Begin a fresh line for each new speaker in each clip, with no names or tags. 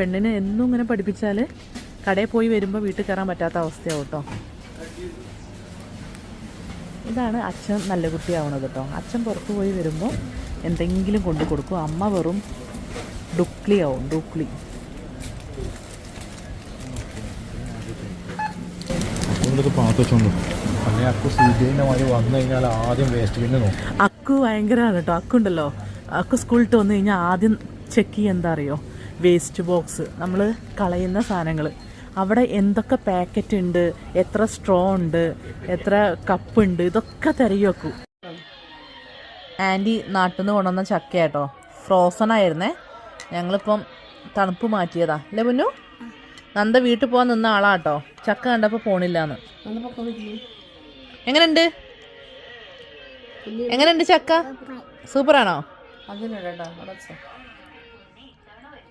പെണ്ണിന് എന്നും ഇങ്ങനെ പഠിപ്പിച്ചാൽ കടയിൽ പോയി വരുമ്പോൾ വീട്ടിൽ കയറാൻ പറ്റാത്ത അവസ്ഥയാവും കേട്ടോ ഇതാണ് അച്ഛൻ നല്ല കുട്ടിയാവണത് കേട്ടോ അച്ഛൻ പുറത്തു പോയി വരുമ്പോൾ എന്തെങ്കിലും കൊണ്ടു കൊടുക്കും. അമ്മ വെറും ഡുക്ലി. ആവും ഡുക്ലി
അക്കു
ഭയങ്കരമാണ് കേട്ടോ അക്കുണ്ടല്ലോ. അക്കു സ്കൂളിൽ വന്നു കഴിഞ്ഞാൽ ആദ്യം ചെക്ക് ചെയ്യുക എന്താ അറിയോ? വേസ്റ്റ് ബോക്സ് നമ്മൾ കളയുന്ന സാധനങ്ങൾ അവിടെ എന്തൊക്കെ പാക്കറ്റ് ഉണ്ട് എത്ര സ്ട്രോ ഉണ്ട് എത്ര കപ്പ് ഉണ്ട് ഇതൊക്കെ തിരയി വെക്കൂ. ആന്റി നാട്ടിൽ നിന്ന് കൊണ്ടുവന്ന ചക്ക കേട്ടോ ഫ്രോസൺ ആയിരുന്നേ. ഞങ്ങളിപ്പം തണുപ്പ് മാറ്റിയതാ. അല്ലേ പൊന്നു? നന്ദ വീട്ടിൽ പോകാൻ നിന്ന ആളാട്ടോ. ചക്ക കണ്ടപ്പോൾ പോണില്ലാന്ന്. എങ്ങനെയുണ്ട്? എങ്ങനെയുണ്ട് ചക്ക? സൂപ്പറാണോ?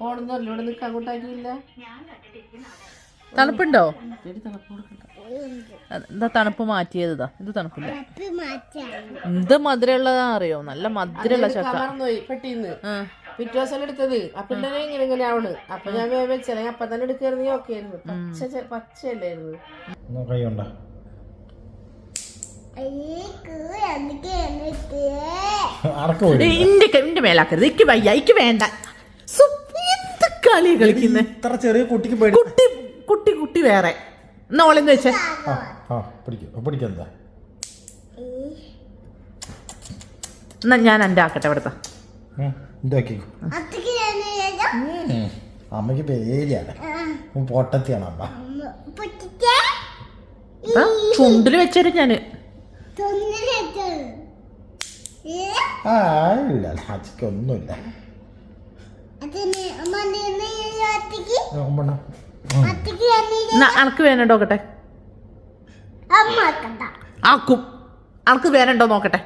ഓടുന്നല്ലോ ഇവിടെ നിൽക്കാൻ കൂട്ടാക്കിയില്ല
തണുപ്പുണ്ടോ? എന്താ തണുപ്പ് മാറ്റിയത് ഇതാ? ഇത് തണുപ്പില്ല എന്ത് മധുരമുള്ളതാ അറിയോ? നല്ല മധുരമുള്ള ചക്ക.
പെട്ടിന്ന്. പിറ്റേ ദിവസം എടുത്തത്. അപ്പൊ ഇങ്ങനെ ഇങ്ങനെ ആവണ്. അപ്പൊ ഞാൻ വേഗം വെച്ചേ അപ്പൊ തന്നെ എടുക്കായിരുന്നെങ്കിൽ ഓക്കെ ആയിരുന്നു. പച്ച പച്ചയല്ലായിരുന്നു.
ഇന്റെ മേലാക്കരുത്. ഇക്ക് വയ്യ ഇക്ക് വേണ്ട. എന്ത് കളി കളിക്കുന്നേ.
ഇത്ര ചെറിയ കുട്ടിക്ക് പേടി
കുട്ടി കുട്ടി കുട്ടി വേറെ. എന്നാ ഓളെന്ന് വെച്ചേ
ആ ആ പിടിക്കും. പിടിക്കെന്താ
എന്നാ ഞാൻ എന്റെ ആക്കട്ടെ ഇവിടുത്തെ
ഇതാക്കി അമ്മയ്ക്ക് പേടിയാണ്. പൊട്ടത്തിയാണ് അമ്മ.
ചുണ്ടിൽ ചുണ്ടിൽ വെച്ചേരും ഞാൻ.
ആ ഇല്ല ഒന്നുമില്ല
അനക്ക് വേനണ്ടോ നോക്കട്ടെ? ആക്കും. അനക്ക് വേനണ്ടോ നോക്കട്ടെ.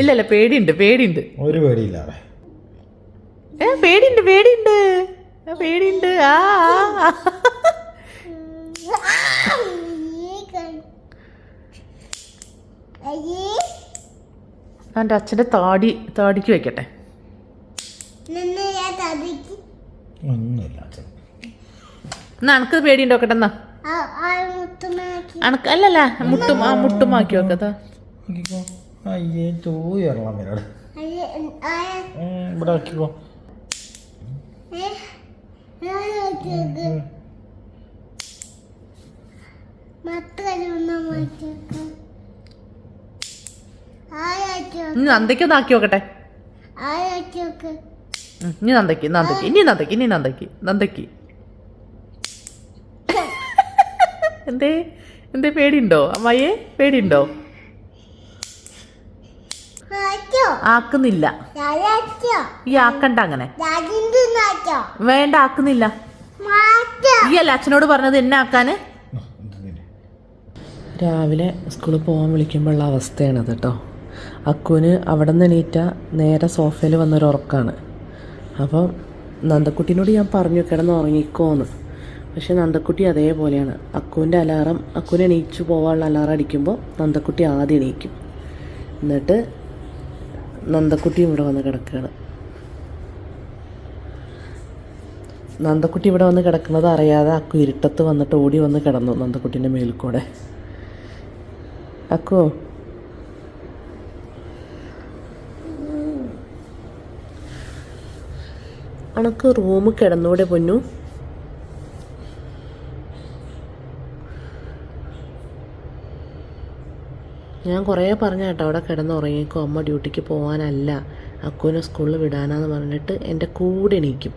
ഇല്ല ഇല്ല പേടിയുണ്ട് പേടിയുണ്ട്.
ഒരു പേടിയില്ല
ഏ പേടിയുണ്ട് പേടിയുണ്ട്. പേടിയുണ്ട്. ആ ആ, ആ. എന്റെ അച്ഛന്റെ താടി താടിക്ക് വെക്കട്ടെ.
ഒന്നുമില്ല അച്ഛൻ
എന്നാ അനക്ക് പേടിയുണ്ട്? നോക്കട്ടെ എന്നാ അനക്ക് അല്ലല്ല മുട്ടും ആ മുട്ടുമാക്കി
നോക്കിക്കോ. അയ്യേ എന്നോട് ഇവിടെ ആക്കിക്കോ
ഇനി നന്ദയ്ക്ക് ഒന്ന് ആക്കി നോക്കട്ടെ. ഇനി നന്ദയ്ക്ക് നന്ദയ്ക്ക് ഇനി നന്ദയ്ക്ക് ഇനി നന്ദയ്ക്ക് നന്ദയ്ക്ക്. എന്തേ എന്തേ പേടിയുണ്ടോ? അമ്മായിയെ പേടിയുണ്ടോ? ആക്കുന്നില്ല. ഈ ആക്കണ്ട അങ്ങനെ. വേണ്ട ആക്കുന്നില്ല. ഈ അല്ല അച്ഛനോട് പറഞ്ഞത് എന്നെ ആക്കാന്? രാവിലെ സ്കൂളിൽ പോകാൻ വിളിക്കുമ്പോഴുള്ള അവസ്ഥയാണത് കേട്ടോ. അക്കുവിന് അവിടെ നിന്ന് എണീറ്റ നേരെ സോഫയിൽ വന്നൊരു ഉറക്കാണ്. അപ്പം നന്ദക്കുട്ടീനോട് ഞാൻ പറഞ്ഞു കിടന്ന് ഉറങ്ങിക്കോന്ന്. പക്ഷെ നന്ദക്കുട്ടി അതേപോലെയാണ്. അക്കുവിന്റെ അലാറം അക്കുവിന് എണീച്ചു പോകാനുള്ള അലാറം അടിക്കുമ്പോൾ നന്ദക്കുട്ടി ആദ്യം എണീക്കും. എന്നിട്ട് നന്ദക്കുട്ടിയും ഇവിടെ വന്ന് കിടക്കുകയാണ് നന്ദക്കുട്ടി ഇവിടെ വന്ന് കിടക്കുന്നത് അറിയാതെ അക്കു ഇരുട്ടത്ത് വന്നിട്ട് ഓടി വന്ന് കിടന്നു നന്ദക്കുട്ടീന്റെ മേലിൽ കൂടെ അക്കു അണക്ക് റൂമ് കിടന്നൂടെ പൊന്നു. ഞാൻ കുറേ പറഞ്ഞ കേട്ടോ അവിടെ കിടന്ന് ഉറങ്ങിക്കോ അമ്മ ഡ്യൂട്ടിക്ക് പോകാനല്ല അക്കുവിനെ സ്കൂളിൽ വിടാനാന്ന് പറഞ്ഞിട്ട് എന്റെ കൂടെ എണീക്കും.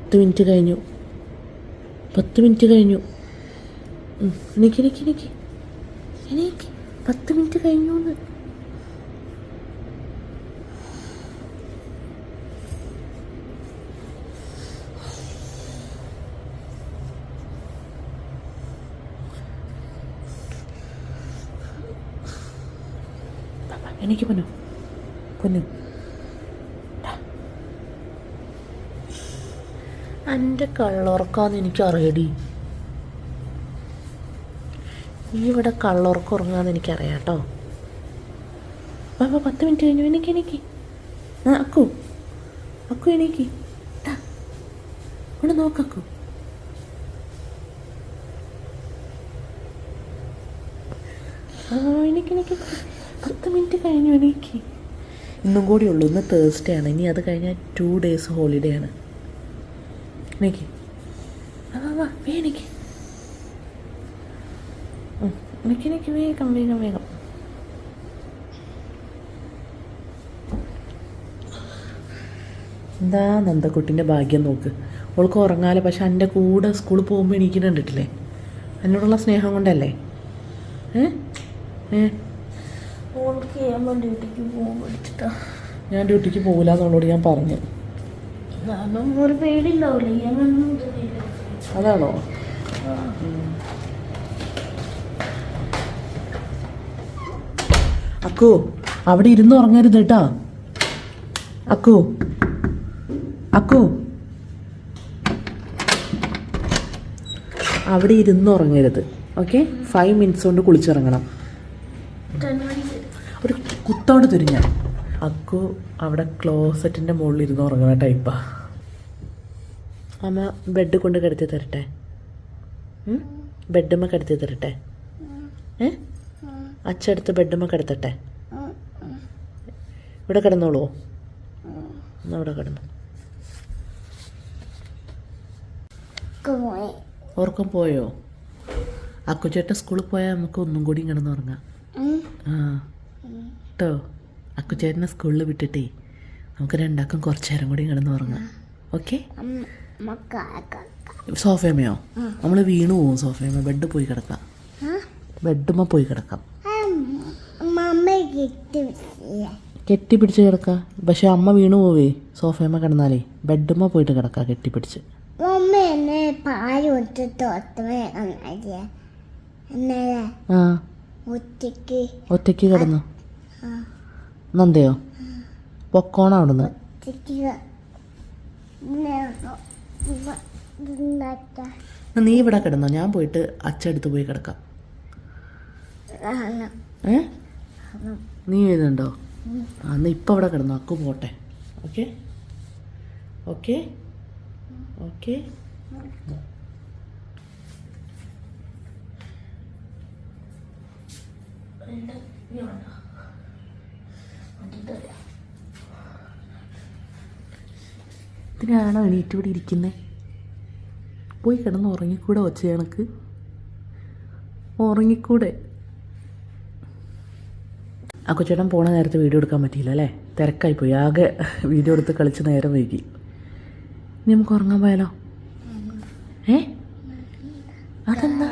പത്ത് മിനിറ്റ് കഴിഞ്ഞു. പത്ത് മിനിറ്റ് കഴിഞ്ഞു. എനിക്ക് എനിക്ക് എനിക്ക് നിക്ക് എനിക്ക് പത്ത് മിനിറ്റ് കഴിഞ്ഞു എന്ന് എനിക്ക് പൊന്നു. പൊന്നു. എന്റെ കള്ളുറക്കാന്ന് എനിക്ക് അറിയടി ഈ ഇവിടെ കള്ളുറക്കം ഉറങ്ങാന്ന് എനിക്കറിയാം കേട്ടോ ബാബ പത്ത് മിനിറ്റ് കഴിഞ്ഞു. എനിക്ക് എനിക്ക് അക്കു. അക്കു എനിക്ക് ഇവിടെ നോക്കക്കു ആ എനിക്ക് എനിക്ക് പത്ത് മിനിറ്റ് കഴിഞ്ഞു എനിക്ക്. ഇന്നും കൂടി ഉള്ളൂ. ഇന്ന് തേഴ്സ്ഡേ ആണ്. ഇനി അത് കഴിഞ്ഞാൽ ടു ഡേയ്സ് ഹോളിഡേ ആണ്. എനിക്ക് ആ വാ, വാ. വേ എനിക്ക് എനിക്ക് വേഗം വേഗം വേഗം. എന്താ നന്ദക്കുട്ടിന്റെ ഭാഗ്യം നോക്ക്. അവൾക്ക് ഉറങ്ങാല. പക്ഷെ എന്റെ കൂടെ സ്കൂളിൽ പോകുമ്പോൾ എനിക്ക് കണ്ടിട്ടില്ലേ? എന്നോടുള്ള സ്നേഹം കൊണ്ടല്ലേ? ഏ? ഏ?
ഞാൻ ഡ്യൂട്ടിക്ക്
ഞാൻ പോകില്ല എന്നുള്ളോട് ഞാൻ പറഞ്ഞു.
ഒരു ഞാനൊന്നും
അതാണോ? അക്കു അവിടെ ഇരുന്ന് ഉറങ്ങരുത് കേട്ടാ. അക്കു. അക്കു. അവിടെ ഇരുന്ന് ഉറങ്ങരുത്. ഓക്കെ ഫൈവ് മിനിറ്റ്സ് കൊണ്ട് കുളിച്ചിറങ്ങണം. കുത്തോട് തിരിഞ്ഞ. അക്കു അവിടെ ക്ലോസറ്റിന്റെ മുകളിൽ ഇരുന്ന് ഉറങ്ങുന്ന ടൈപ്പാ അമ്മ ബെഡ് കൊണ്ട് കിടത്തി തരട്ടെ? ബെഡുമ്മ കിടത്തി തരട്ടെ? ഏ? അച്ചടുത്ത് ബെഡുമ്മ കിടത്തട്ടെ? ഇവിടെ കിടന്നോളൂ. എന്നാ ഇവിടെ കിടന്നു. ഉറക്കം പോയോ? അക്കുചേട്ടൻ സ്കൂളിൽ പോയാൽ നമുക്ക് ഒന്നും കൂടി കിടന്ന് ഉറങ്ങാം. ആ. കേട്ടോ അക്കുചേട്ടനെ സ്കൂളിൽ വിട്ടിട്ടേ. നമുക്ക് രണ്ടാക്കും കുറച്ച് നേരം കൂടി കിടന്ന് ഉറങ്ങാം. ഓക്കെ? സോഫയമ്മയോ നമ്മൾ വീണു പോവും സോഫയമ്മ ബെഡ് പോയി കിടക്കാം. ബെഡുമ്മ പോയി കിടക്കാം. കെട്ടിപ്പിടിച്ച് കിടക്കാം. പക്ഷെ അമ്മ വീണു പോവേ സോഫയമ്മ കിടന്നാലേ. ബെഡുമ്മ പോയിട്ട് കിടക്കാം കെട്ടിപ്പിടിച്ച്
ഒറ്റയ്ക്ക് എന്നെ പാൽ കൊടുത്തിട്ട് ഒത്തമേ നന്നാക്കിയ എന്നല്ലേ
ആ
ഉച്ചയ്ക്ക്
ഒറ്റയ്ക്ക് കിടന്നു നന്ദയോ? പൊക്കോണ അവിടുന്ന്. നീ ഇവിടെ കിടന്നോ. ഞാൻ പോയിട്ട് അച്ചടുത്ത് പോയി കിടക്കാം. ഏ? നീ വരുന്നുണ്ടോ അന്ന് ഇപ്പൊ ഇപ്പം ഇവിടെ കിടന്നോ. അക്കു പോട്ടെ. ഓക്കെ? ഓക്കെ? ഓക്കെ? ഇതിനാണോ എണീറ്റ് ഇവിടെ ഇരിക്കുന്നത് പോയി കിടന്ന് ഉറങ്ങിക്കൂടെ ഒച്ച കണക്ക് ഉറങ്ങിക്കൂടെ? ആ കൊച്ചേട്ടൻ പോണ നേരത്തെ വീഡിയോ എടുക്കാൻ പറ്റിയില്ല അല്ലേ? തിരക്കായിപ്പോയി ആകെ വീഡിയോ എടുത്ത് കളിച്ച് നേരം വൈകി. ഇനി നമുക്ക് ഉറങ്ങാൻ പോയാലോ? ഏ? അതെന്താ?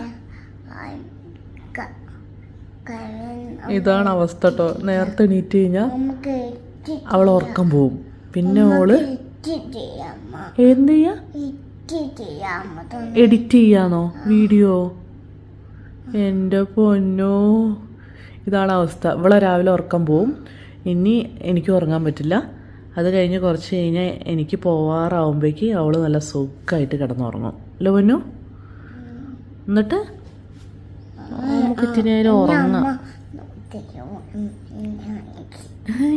ഇതാണ് അവസ്ഥ കേട്ടോ നേരത്തെ എണീറ്റ് കഴിഞ്ഞാൽ അവൾ ഉറക്കം പോവും. പിന്നെ
ഓൾ
എന്ത് ചെയ്യാ? എഡിറ്റ് ചെയ്യാന്നോ? വീഡിയോ? എന്റെ പൊന്നോ. ഇതാണ് അവസ്ഥ. ഇവളെ രാവിലെ ഉറക്കം പോവും. ഇനി എനിക്ക് ഉറങ്ങാൻ പറ്റില്ല. അത് കഴിഞ്ഞ് കുറച്ച് കഴിഞ്ഞാൽ എനിക്ക് പോവാറാവുമ്പോഴേക്ക് അവൾ നല്ല സുഖമായിട്ട് കിടന്നുറങ്ങും. അല്ലേ പൊന്നു? എന്നിട്ട്? ഇത്തിരി നേരം ഉറങ്ങാം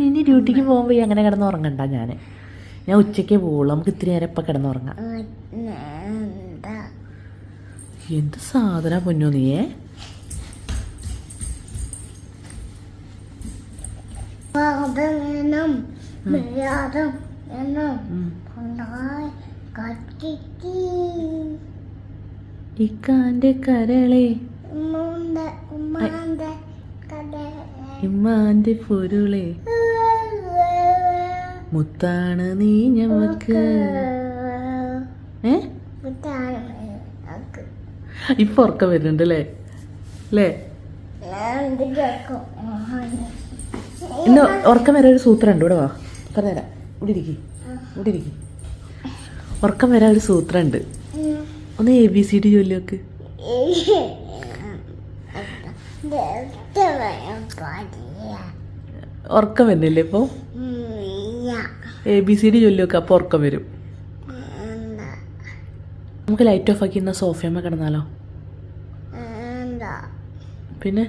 ഇനി ഡ്യൂട്ടിക്ക് പോകുമ്പോൾ അങ്ങനെ കിടന്ന് ഉറങ്ങണ്ട ഞാൻ ഞാൻ ഉച്ചയ്ക്ക് പോവുള്ളൂ നമുക്ക് ഇത്തിരി നേരം ഇപ്പം കിടന്നുറങ്ങാം
എന്താ
സാധന പൊന്നു നീയേ? ഇക്കാന്റെ കരളെ.
ഉമ്മാന്റെ
പൊരുളെ. മുത്താണ് നീ ഞമ്മക്ക്. ഏ? ഇപ്പൊ ഉറക്കം വരുന്നുണ്ട് അല്ലേ അല്ലേ ഇന്ന് ഉറക്കം വരാൻ ഒരു സൂത്രം ഉണ്ട് ഇവിടെ വാ. പറഞ്ഞുതരാം ഇവിടെ ഇരിക്കി. ഇവിടെ ഇരിക്കി. ഉറക്കം വരാൻ ഒരു സൂത്രം ഉണ്ട് ഒന്ന് എ ബി സി ഡി ജോലി നോക്ക്. ഉറക്കം വരുന്നില്ലേ ഇപ്പോ? എ ബി സി ഡി ചൊല്ലി വെക്കുക അപ്പോൾ ഉറക്കം വരും. നമുക്ക് ലൈറ്റ് ഓഫ് ആക്കി ഇന്ന സോഫയമ്മ കിടന്നാലോ?
പിന്നെ?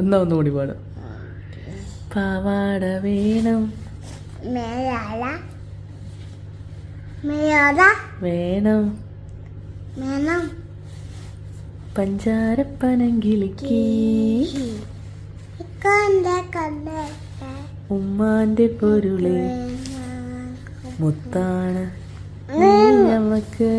എന്നാ ഒന്നുകൂടി പാടും. പാവാട വേണം. വേണം. പഞ്ചാരപ്പനങ്കിളിക്ക് ഉമ്മാന്റെ പൊരുൾ. മുത്താണ് നമുക്ക്